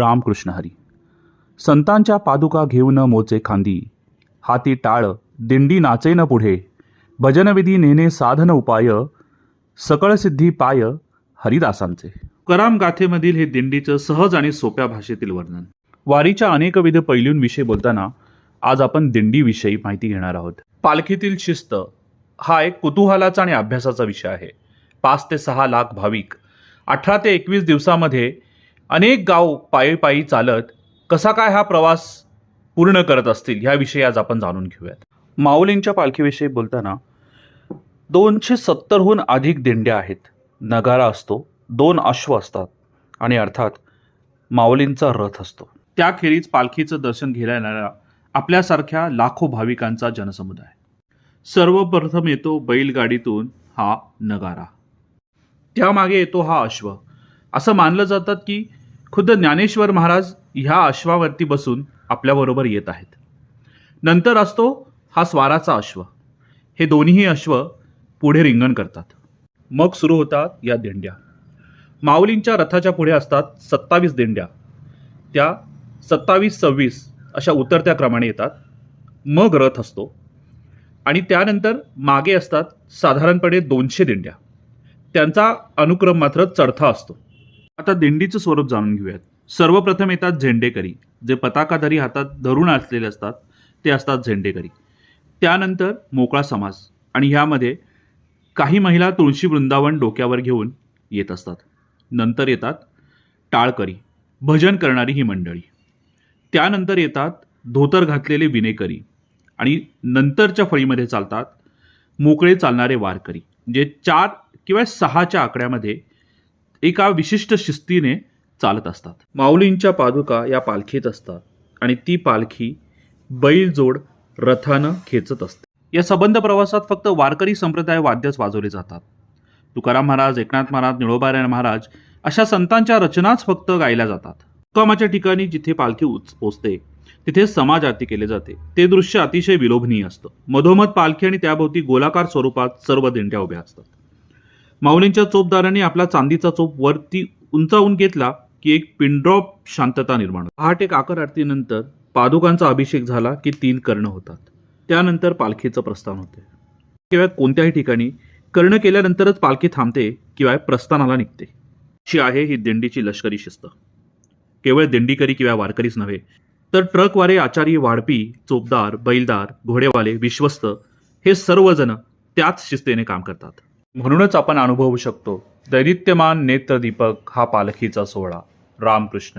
रामकृष्ण हरी. संतांच्या पादुका घेऊन मोचे खांदी. हाती टाळ दिंडी नाचेन पुढे. भजनविधी नेने साधन उपाय. सकळ सिद्धी पाय हरिदासांचे. कराम गाथेमधील हे दिंडीचं सहज आणि सोप्या भाषेतील वर्णन. वारीच्या अनेकविध पैलूंविषयी बोलताना आज आपण दिंडीविषयी माहिती घेणार आहोत. पालखीतील शिस्त हा एक कुतूहलाचा आणि अभ्यासाचा विषय आहे. पाच ते सहा लाख भाविक अठरा ते एकवीस दिवसामध्ये अनेक गाव पायी पायी चालत कसा काय हा प्रवास पूर्ण करत असतील ह्याविषयी आज आपण जाणून घेऊयात. माऊलींच्या पालखीविषयी बोलताना दोनशे सत्तरहून अधिक दिंड्या आहेत. नगारा असतो दोन अश्व असतात आणि अर्थात माऊलींचा रथ असतो. त्याखेरीज पालखीचं दर्शन घ्यायला येणाऱ्या आपल्यासारख्या लाखो भाविकांचा जनसमुदाय. सर्वप्रथम येतो बैलगाडीतून हा नगारा. त्यामागे येतो हा अश्व. असं मानलं जातात की खुद्द ज्ञानेश्वर महाराज ह्या अश्वावरती बसून आपल्याबरोबर येत आहेत. नंतर असतो हा स्वाराचा अश्व. हे दोन्हीही अश्व पुढे रिंगण करतात. मग सुरू होतात या दिंड्या. माऊलींच्या रथाच्या पुढे असतात सत्तावीस दिंड्या. त्या सत्तावीस सव्वीस अशा उतरत्या क्रमाने येतात. मग रथ असतो. आणि त्यानंतर मागे असतात साधारणपणे दोनशे दिंड्या. त्यांचा अनुक्रम मात्र चढता असतो. आता दिंडीचं स्वरूप जाणून घेऊयात. सर्वप्रथम येतात झेंडेकरी जे पताकाधारी हातात धरून असलेले असतात ते असतात झेंडेकरी. त्यानंतर मोकळा समाज आणि ह्यामध्ये काही महिला तुळशी वृंदावन डोक्यावर घेऊन येत असतात. नंतर येतात टाळकरी भजन करणारी ही मंडळी. त्यानंतर येतात धोतर घातलेले विनेकरी आणि नंतरच्या फळीमध्ये चालतात मोकळे चालणारे वारकरी जे चार किंवा सहाच्या आकड्यामध्ये एका विशिष्ट शिस्तीने चालत असतात. माऊलींच्या पादुका या पालखीत असतात आणि ती पालखी बैलजोड रथानं खेचत असते. या संबंध प्रवासात फक्त वारकरी संप्रदाय वाद्यच वाजवले जातात. तुकाराम महाराज एकनाथ महाराज निळोबारायण महाराज अशा संतांच्या रचनाच फक्त गायल्या जातात. कामाच्या ठिकाणी जिथे पालखी उच पोचते तिथे समाज आरती केले जाते. ते दृश्य अतिशय विलोभनीय असतं. मधोमध पालखी आणि त्याभोवती गोलाकार स्वरूपात सर्व दिंड्या उभ्या असतात. माऊलींच्या चोपदारांनी आपला चांदीचा चोप वरती उंचावून घेतला की एक पिनड्रॉप शांतता निर्माण पहाटे काकर आरतीनंतर पादुकांचा अभिषेक झाला की तीन कर्ण होतात. त्यानंतर पालखीचं प्रस्थान होते. किंवा कोणत्याही ठिकाणी कर्ण केल्यानंतरच पालखी थांबते किंवा प्रस्थानाला निघते. अशी आहे ही दिंडीची लष्करी शिस्त. केवळ दिंडीकरी किंवा वारकरीच नव्हे तर ट्रकवाले आचारी वाढपी चोपदार बैलदार घोडेवाले विश्वस्त हे सर्वजण त्याच शिस्तीने काम करतात. म्हणूनच आपण अनुभवू शकतो. दैदित्यमान नेत्रदीपक हा पालखीचा सोहळा. रामकृष्ण.